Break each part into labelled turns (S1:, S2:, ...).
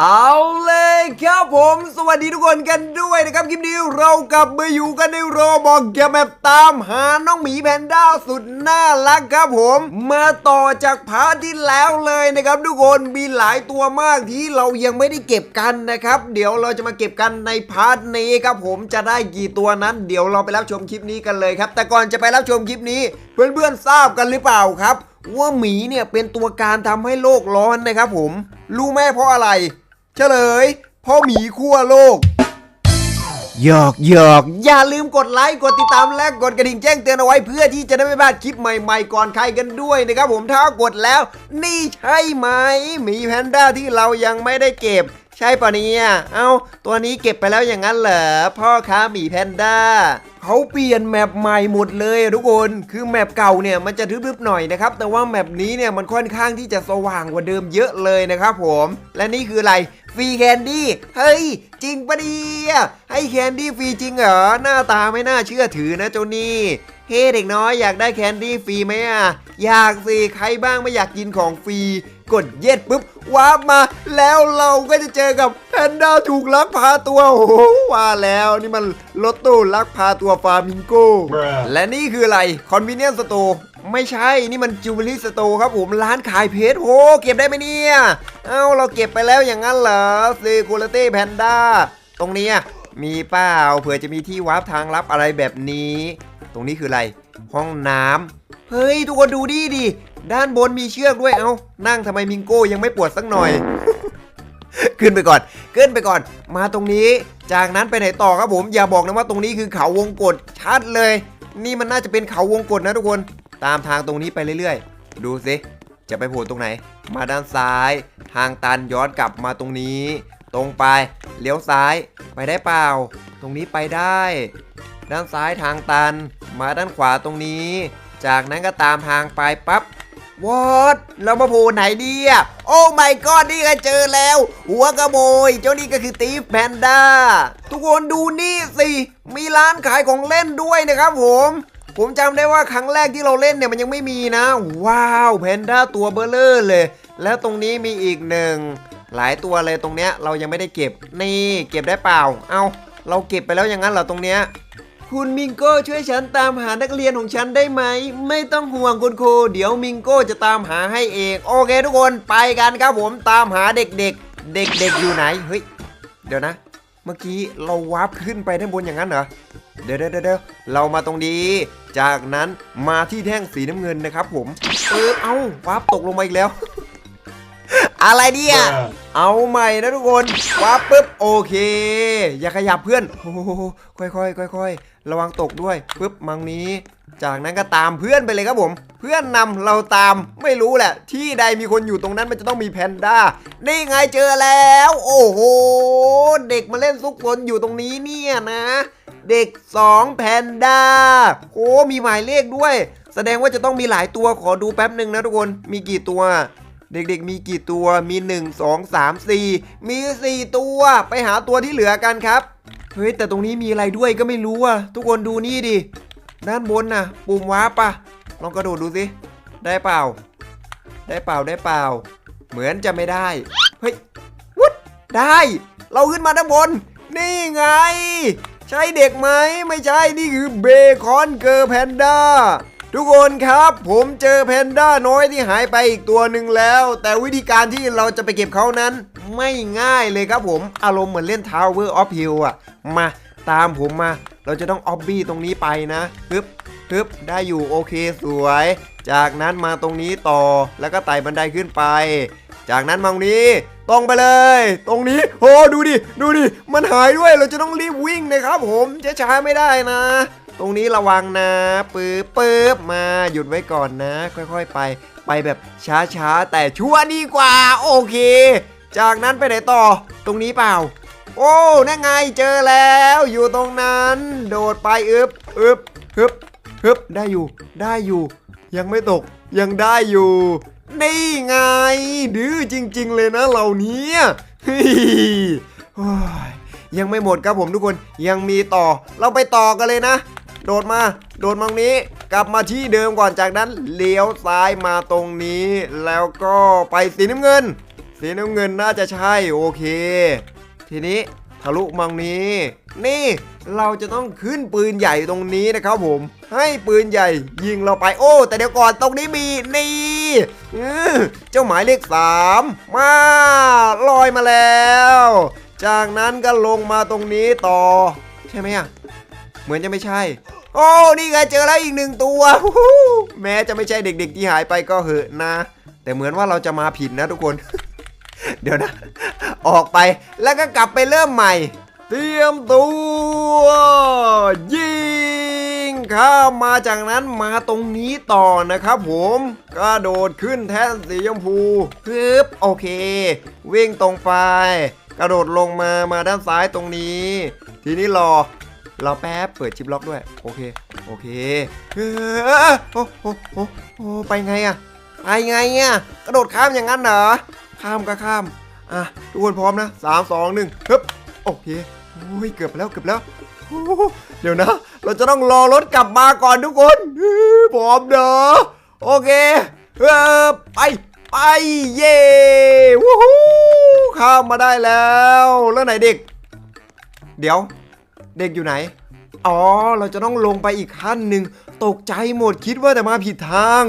S1: เอาเลยครับผมสวัสดีทุกคนกันด้วยนะครับคลิปนี้เรากลับมาอยู่กันในโรบอกเกมแบบตามหาน้องหมีแพนด้าสุดน่ารักครับผม มาต่อจากพาร์ทที่แล้วเลยนะครับทุกคนมีหลายตัวมากที่เรายังไม่ได้เก็บกันนะครับ เดี๋ยวเราจะมาเก็บกันในพาร์ทนี้ครับผมจะได้กี่ตัวนั้นเดี๋ยวเราไปรับชมคลิปนี้กันเลยครับ แต่ก่อนจะไปรับชมคลิปนี้ เพื่อนๆทราบกันหรือเปล่าครับว่าหมีเนี่ยเป็นตัวการทำให้โลกร้อนนะครับผมรู้ไหมเพราะอะไร เฉลยเพ่อหมีขั้วโลก หยอกหยอกอย่าลืมกดไลค์กดติดตามและกดกระดิ่งแจ้งเตือนเอาไว้เพื่อที่จะได้ไม่พลาดคลิปใหม่ๆก่อนใครกันด้วยนะครับผมถ้ากดแล้ว นี่ใช่ไหมหมีแพนด้าที่เรายังไม่ได้เก็บ ใช่ปะเนี่ยเอ้า ตัวนี้เก็บไปแล้วอย่างนั้นเหรอพ่อค้าหมีแพนด้า เขาเปลี่ยนแมปใหม่หมดเลยอะทุกคน คือแมปเก่าเนี่ยมันจะทึบๆหน่อยนะครับ แต่ว่าแมปนี้เนี่ยมันค่อนข้างที่จะสว่างกว่าเดิมเยอะเลยนะครับผม และนี่คืออะไร ฟรีแคนดี้เฮ้ย จริงปะเนี่ยให้แคนดี้ฟรีจริงเหรอหน้าตาไม่น่าเชื่อถือนะเจ้านี่เฮ้เด็กน้อยอยากได้แคนดี้ฟรีไหมอะอยากสิใครบ้างไม่อยากกินของฟรีกดเย็ดปุ๊บวาร์ปมา แล้วเราก็จะเจอกับแพนด้าถูกลักพาตัวโอ้โหว่าแล้วนี่มันรถตู้ลักพาตัวฟามิงโก
S2: Bruh
S1: และนี่คืออะไรคอน v e เนีย s สโตร์ ไม่ใช่นี่มันจิวเวลรี่สโตครับผมร้านขายเพชรโหเก็บได้ไหมเนี่ย เอ้าเราเก็บไปแล้วอย่างนั้นเหรอเซคูลเต้แพนด้าตรงนี้มีเปล่าเผื่อจะมีที่วาร์ปทางลับอะไรแบบนี้ ตรงนี้คืออะไร ห้องน้ำเฮ้ยทุกคนดูดิดิด้านบนมีเชือกด้วยเอ้านั่งทำไมมิงโก้ยังไม่ปวดสักหน่อย ขึ้นไปก่อน ขึ้นไปก่อน มาตรงนี้ จากนั้นไปไหนต่อครับผมอย่าบอกนะว่าตรงนี้คือเขาวงกฏชัดเลย นี่มันน่าจะเป็นเขาวงกฏนะทุกคน ตามทางตรงนี้ไปเรื่อยๆ ดูสิจะไปโผล่ตรงไหน มาด้านซ้าย ทางตันย้อนกลับมาตรงนี้ ตรงไปเลี้ยวซ้ายไปได้เปล่า ตรงนี้ไปได้ ด้านซ้ายทางตัน มาด้านขวาตรงนี้ จากนั้นก็ตามทางไปปั๊บวอดเรามาโผล่ไหนดีอะโอ้ไม่ก็นี่ก็เจอแล้ว หัวกระโมย เจ้านี่ก็คือตีฟแพนด้า ทุกคนดูนี่สิ มีร้านขายของเล่นด้วยนะครับผม ผมจำได้ว่าครั้งแรกที่เราเล่นเนี่ยมันยังไม่มีนะ ว้าวแพนด้าตัวเบลเลอร์เลย แล้วตรงนี้มีอีกหนึ่งหลายตัวเลยตรงเนี้ยเรายังไม่ได้เก็บนี่เก็บได้เปล่า เอาเราเก็บไปแล้วอย่างนั้นเหรอตรงเนี้ยคุณมิงโก้ช่วยฉันตามหานักเรียนของฉันได้ไหม ไม่ต้องห่วงคุณครูเดี๋ยวมิงโก้จะตามหาให้เองโอเคทุกคนไปกันครับผมตามหาเด็กๆ เด็กๆอยู่ไหนเฮ้ยเดี๋ยวนะ เมื่อกี้เราวาร์ปขึ้นไปด้านบนอย่างนั้นเหรอเดี๋ยวเดี๋ยวเดี๋ยวเรามาตรงนี้ จากนั้นมาที่แท่งสีน้ำเงินนะครับผม เออเอ้าวาร์ปตกลงมาอีกแล้ว อะไรเนี่ย
S2: Bruh
S1: เอาใหม่นะทุกคนวับปุ๊บโอเค อย่าขยับเพื่อนโอ้โหค่อยๆค่อยๆระวังตกด้วยปุ๊บมังนี้ จากนั้นก็ตามเพื่อนไปเลยครับผม เพื่อนนำเราตามไม่รู้แหละ ที่ใดมีคนอยู่ตรงนั้นมันจะต้องมีแพนด้านี่ไงเจอแล้ว โอ้โห เด็กมาเล่นซุกซนอยู่ตรงนี้เนี่ยนะ เด็ก 2 แพนด้าโอ้มีหมายเลขด้วย แสดงว่าจะต้องมีหลายตัวขอดูแป๊บหนึ่งนะทุกคนมีกี่ตัวเด็กๆ มีกี่ตัว มี 1 2 3 4 มี 4 ตัว ไปหาตัวที่เหลือกันครับ เฮ้ย แต่ตรงนี้มีอะไรด้วยก็ไม่รู้อะทุกคนดูนี่ดิ ด้านบนน่ะปุ่มวาร์ปะลองกระโดดดูสิ ได้เปล่า ได้เปล่าได้เปล่า เหมือนจะไม่ได้ เฮ้ยวุดได้ เราขึ้นมาด้านบน นี่ไง ใช่เด็กไหม ไม่ใช่ นี่คือเบคอนเกอร์แพนด้าทุกคนครับ ผมเจอแพนด้าน้อยที่หายไปอีกตัวหนึ่งแล้ว แต่วิธีการที่เราจะไปเก็บเขานั้น ไม่ง่ายเลยครับผม อารมณ์เหมือนเล่น Tower of Hill อะมา ตามผมมา เราจะต้องออบบี้ตรงนี้ไปนะปึ๊บปึ๊บได้อยู่โอเคสวย จากนั้นมาตรงนี้ต่อแล้วก็ไต่บันไดขึ้นไป จากนั้นมาตรงนี้ตรงไปเลย ตรงนี้โอ้ดูดิดูดิมันหายด้วยเราจะต้องรีบวิ่งนะครับ ผมจะช้าไม่ได้นะตรงนี้ระวังนะปื๊บปื๊บมาหยุดไว้ก่อนนะ ค่อยๆไป ไปแบบช้าๆ แต่ชัวร์ดีกว่า โอเค จากนั้นไปไหนต่อ ตรงนี้เปล่า โอ้นั่นไงเจอแล้วอยู่ตรงนั้น โดดไปอึบอึบฮึบฮึบได้อยู่ ได้อยู่ ยังไม่ตกยังได้อยู่ นี่ไง ดื้อจริง ๆ เลยนะเหล่านี้ยังไม่หมดครับผมทุกคนยังมีต่อ เราไปต่อกันเลยนะ โดดมา โดดมาตรงนี้ กลับมาที่เดิมก่อนจากนั้นเลี้ยวซ้ายมาตรงนี้ แล้วก็ไปสีน้ำเงิน สีน้ำเงินน่าจะใช่โอเค ทีนี้ทะลุมังนี้ นี่เราจะต้องขึ้นปืนใหญ่ตรงนี้นะครับผม ให้ปืนใหญ่ยิงเราไปโอ้ แต่เดี๋ยวก่อนตรงนี้มีนี่เจ้าหมายเลขสามมาลอยมาแล้ว จากนั้นก็ลงมาตรงนี้ต่อ ใช่ไหมอะเหมือนจะไม่ใช่ โอ้นี่ไงเจอแล้วอีกหนึ่งตัวแม้จะไม่ใช่เด็กๆที่หายไปก็เหอะนะ แต่เหมือนว่าเราจะมาผิดนะทุกคน เดี๋ยวนะ ออกไป แล้วก็กลับไปเริ่มใหม่ เตรียมตัว ยิงข้ามมาจากนั้นมาตรงนี้ต่อนะครับผมกระโดดขึ้นแท่นสีชมพูฮึบโอเค วิ่งตรงไป กระโดดลงมามาด้านซ้ายตรงนี้ ทีนี้รอเรอแป๊บเปิดชิปล็อกด้วย โอเค โอเคเอโอ้โอ้โอ้โอ้ไปไงอะไปไงอะกระโดดข้ามอย่างนั้นเหรอ ข้ามก็ข้าม อะทุกคนพร้อมนะสามสองหนึ่งฮึบโอเคโอ้ยเกือบแล้วเกือบแล้วเดี๋ยวนะ เราจะต้องรอรถกลับมาก่อนทุกคนพร้อมเด้อโอเคเออไปไปเย่วู้ฮู้ข้ามมาได้แล้วแล้วไหนเด็ก เดี๋ยว เด็กอยู่ไหนอ๋อเราจะต้องลงไปอีกขั้นหนึ่งตกใจหมดคิดว่าจะมาผิดทาง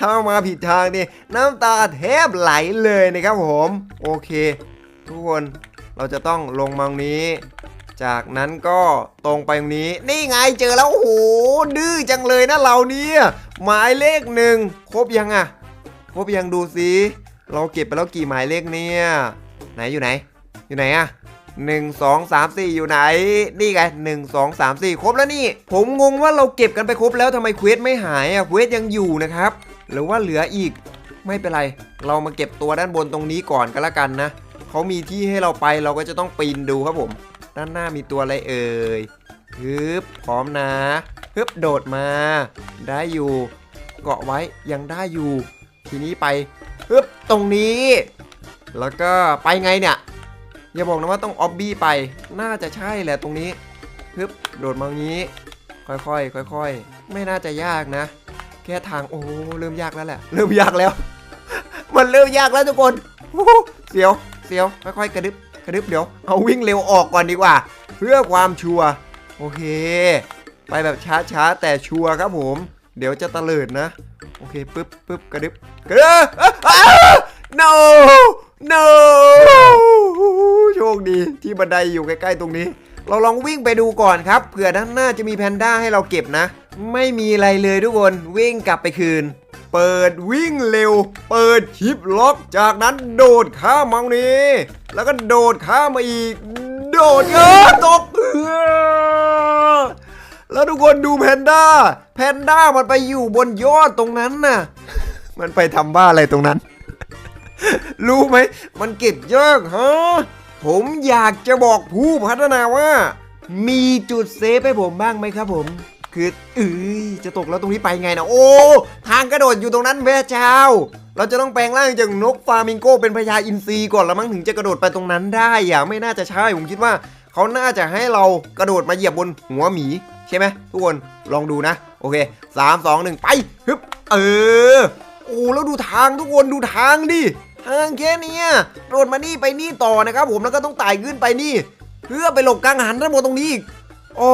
S1: ถ้ามาผิดทางนี่น้ำตาแทบไหลเลยนะครับผม โอเค ทุกคนเราจะต้องลงมางนี้ จากนั้นก็ตรงไปตรงนี้ นี่ไงเจอแล้วโอ้โหดื้อจังเลยนะเราเนี่ยหมายเลขหนึ่งครบยังอะครบยังดูสิเราเก็บไปแล้วกี่หมายเลขเนี่ยไหนอยู่ไหน อยู่ไหนอะหนึ่งสองสามสี่อยู่ไหน นี่ไงหนึ่งสองสามสี่ครบแล้วนี่ ผมงงว่าเราเก็บกันไปครบแล้วทำไมเควสไม่หายอะเควสยังอยู่นะครับ หรือว่าเหลืออีกไม่เป็นไร เรามาเก็บตัวด้านบนตรงนี้ก่อนก็แล้วกันนะเขามีที่ให้เราไปเราก็จะต้องปีนดูครับผม ด้านหน้ามีตัวอะไรเอ่ยฮึบพร้อมนะฮึบโดดมา ได้อยู่ เกาะไว้ยังได้อยู่ ทีนี้ไปฮึบตรงนี้ แล้วก็ไปไงเนี่ยอย่าบอกนะว่าต้องออบบี้ไปน่าจะใช่แหละตรงนี้ฮึบโดดมางนี้ ค่อยๆค่อยๆไม่น่าจะยากนะ แค่ทางโอ้เริ่มยากแล้วแหละ เริ่มยากแล้ว มันเริ่มยากแล้วทุกคนเสียวเสียวค่อยๆกระดึบกระดึบเดี๋ยวเอาวิ่งเร็วออกก่อนดีกว่า เพื่อความชัวร์โอเค ไปแบบช้าๆแต่ชัวร์ครับผม เดี๋ยวจะตะเลิดนะ โอเคปึ๊บปึ๊บกระดึบกระดึบ no no โชคดีที่บันไดอยู่ใกล้ๆตรงนี้ เราลองวิ่งไปดูก่อนครับเผื่อด้านหน้าจะมีแพนด้าให้เราเก็บนะ ไม่มีอะไรเลยทุกคนวิ่งกลับไปคืน เปิดวิ่งเร็ว เปิดชิปล็อกจากนั้นโดดข้ามมังนี้ แล้วก็โดดข้ามมาอีก โดดเออตกเออแล้วทุกคนดูแพนด้า แพนด้ามันไปอยู่บนยอดตรงนั้นน่ะ มันไปทำบ้าอะไรตรงนั้น รู้ไหม มันเก็บยากฮะ ผมอยากจะบอกผู้พัฒนาว่า มีจุดเซฟให้ผมบ้างไหมครับผม คือเอ้ยจะตกแล้วตรงนี้ไปไงนะโอ้ทางกระโดดอยู่ตรงนั้นแม่เจ้า เราจะต้องแปลงร่างจากนกฟามิงโกเป็นพญาอินทรีก่อนแล้วมั้งถึงจะกระโดดไปตรงนั้นได้อะไม่น่าจะใช่ผมคิดว่าเขาน่าจะให้เรากระโดดมาเหยียบบนหัวหมีใช่ไหมทุกคนลองดูนะ โอเคสามสองหนึ่งไปฮึบเออโอ้แล้วดูทางทุกคนดูทางดิทางแค่นี้โดดมานี่ไปนี่ต่อนะครับผมแล้วก็ต้องไต่ขึ้นไปนี่เพื่อไปหลบกลางหันด้านบนตรงนี้อีก โอ้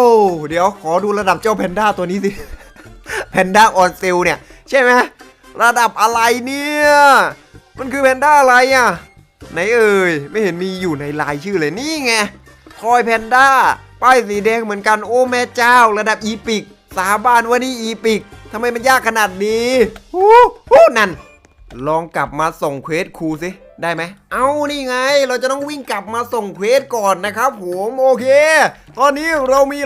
S1: เดี๋ยวขอดูระดับเจ้าแพนด้าตัวนี้สิแพนด้าออนเซลเนี่ย ใช่ไหมระดับอะไรเนี่ย มันคือแพนด้าอะไรอะไหนเอ่ยไม่เห็นมีอยู่ในรายชื่อเลยนี่ไงทอยแพนด้าป้ายสีแดงเหมือนกันโอ้แม่เจ้า ระดับอีพิกสาบานว่านี่อีพิกทำไมมันยากขนาดนี้ฮู้ฮู้นั่น ลองกลับมาส่งเควสครูสิ ได้ไหม เอานี่ไง เราจะต้องวิ่งกลับมาส่งเควสก่อนนะครับผมโอเค ตอนนี้เรามี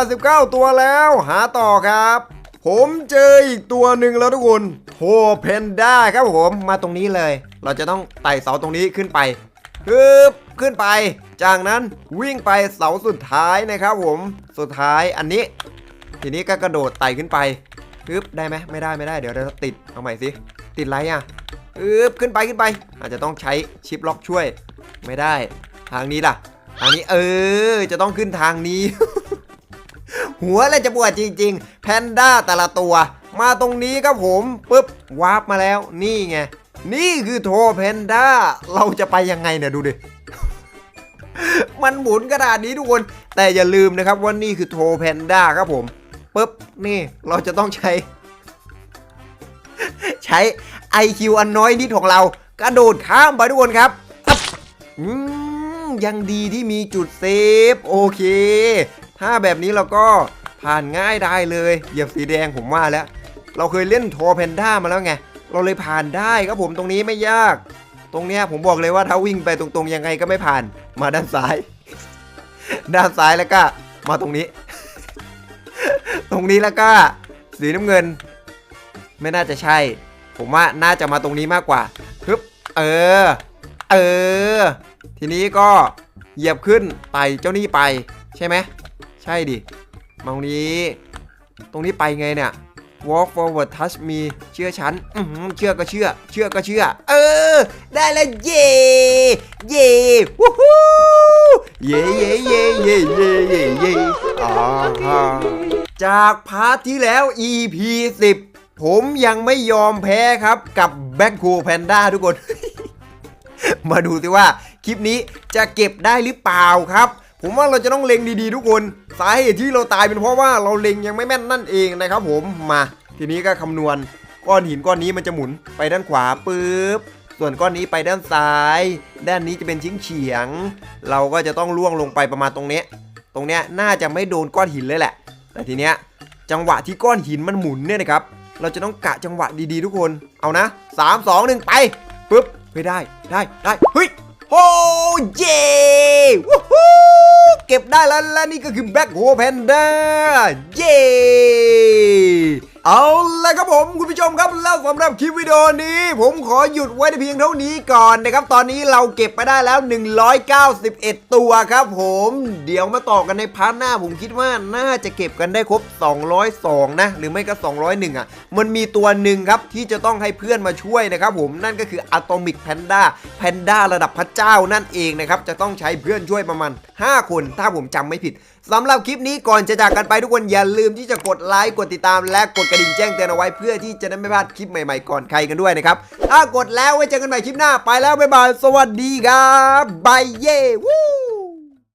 S1: 189 ตัวแล้ว หาต่อครับ ผมเจออีกตัวหนึ่งแล้วทุกคนโทเพนด้าครับผมมาตรงนี้เลย เราจะต้องไต่เสาตรงนี้ขึ้นไปฮึบขึ้นไป จากนั้นวิ่งไปเสาสุดท้ายนะครับผมสุดท้ายอันนี้ ทีนี้ก็กระโดดไต่ขึ้นไปฮึบได้ไหมไม่ได้ไม่ได้เดี๋ยวเราติดเอาใหม่สิติดไรอะึบขึ้นไปขึ้นไป อาจจะต้องใช้ชิปล็อกช่วย ไม่ได้ ทางนี้ล่ะ ทางนี้เออ จะต้องขึ้นทางนี้ หัวเลยจะปวดจริง ๆ แพนด้าแต่ละตัว มาตรงนี้ครับผมปุ๊บวาร์ปมาแล้ว นี่ไง นี่คือโทแพนด้า เราจะไปยังไงเนี่ยดูดิมันหมุนกระดาษนี้ทุกคน แต่อย่าลืมนะครับว่านี่คือโทแพนด้าครับผมปุ๊บนี่เราจะต้องใช้ ใช้ IQ อันน้อยนิดของเรา กระโดดข้ามไปทุกคนครับอืมยังดีที่มีจุดเซฟ โอเค ถ้าแบบนี้เราก็ผ่านง่ายได้เลยเหยียบสีแดงผมว่าแล้ว เราเคยเล่นโทแพนด้ามาแล้วไง เราเลยผ่านได้ครับผมตรงนี้ไม่ยาก ตรงเนี้ยผมบอกเลยว่าถ้าวิ่งไปตรงๆยังไงก็ไม่ผ่านมาด้านซ้าย ด้านซ้ายแล้วก็มาตรงนี้ ตรงนี้แล้วก็สีน้ำเงิน ไม่น่าจะใช่ ผมว่าน่าจะมาตรงนี้มากกว่าฮึบเออ เออ ทีนี้ก็เหยียบขึ้นไต่เจ้านี่ไปใช่ไหมใช่ดิมาตรงนี้ ตรงนี้ไปไงเนี่ย walk forward touch me เชื่อฉันเชื่อก็เชื่อ เชื่อก็เชื่อ เออ ได้แล้วเย่เย่วู้ฮู้เย่เย่เย่เย่เย่เย่เย่จากพาร์ทที่แล้ว EP 10 ผมยังไม่ยอมแพ้ครับกับแบ็คโ o แพนด้าทุกคน มาดูสิว่าคลิปนี้จะเก็บได้หรือเปล่าครับ ผมว่าเราจะต้องเล็งดีๆ ทุกคน สาเหตุที่เราตายเป็นเพราะว่าเราเล็งยังไม่แม่นนั่นเองนะครับ ผมมาทีนี้ก็คำนวณก้อนหินก้อนนี้มันจะหมุนไปด้านขวาปุ๊บส่วนก้อนนี้ไปด้านซ้าย ด้านนี้จะเป็นชิ้งเฉียง เราก็จะต้องล่วงลงไปประมาณตรงนี้ ตรงเนี้ยน่าจะไม่โดนก้อนหินเลยแหละ แต่ทีเนี้ยจังหวะที่ก้อนหินมันหมุนเนี่ยนะครับ เราจะต้องกะจังหวะดีๆทุกคน เอานะ 3 2 1 ไปปึ๊บเฮ้ยได้ได้ได้เฮ้ยโอ้เย่วู้ฮู้เก็บได้แล้วและนี่ก็คือแบ็คโฮแพนด้าเย่ เอาละครับผมคุณผู้ชมครับแล้วสำหรับคลิปวิดีโอนี้ ผมขอหยุดไว้เพียงเท่านี้ก่อนนะครับ ตอนนี้เราเก็บไปได้แล้ว 191 ตัวครับผม เดี๋ยวมาต่อกันในพาร์ทหน้าผมคิดว่าน่าจะเก็บกันได้ครบ 202 นะ หรือไม่ก็ 201 อะ มันมีตัวหนึ่งครับที่จะต้องให้เพื่อนมาช่วยนะครับผมนั่นก็คือ Atomic Panda Panda ระดับพระเจ้านั่นเองนะครับจะต้องใช้เพื่อนช่วยประมาณ 5 คน ถ้าผมจำไม่ผิด สำหรับคลิปนี้ก่อนจะจากกันไปทุกคนอย่าลืมที่จะกดไลค์กดติดตามและกดกระดิ่งแจ้งเตือนเอาไว้เพื่อที่จะได้ไม่พลาดคลิปใหม่ๆก่อนใครกันด้วยนะครับถ้ากดแล้วไว้เจอกันใหม่คลิปหน้าไปแล้วบ๊ายบายสวัสดีครับบายเย่วู้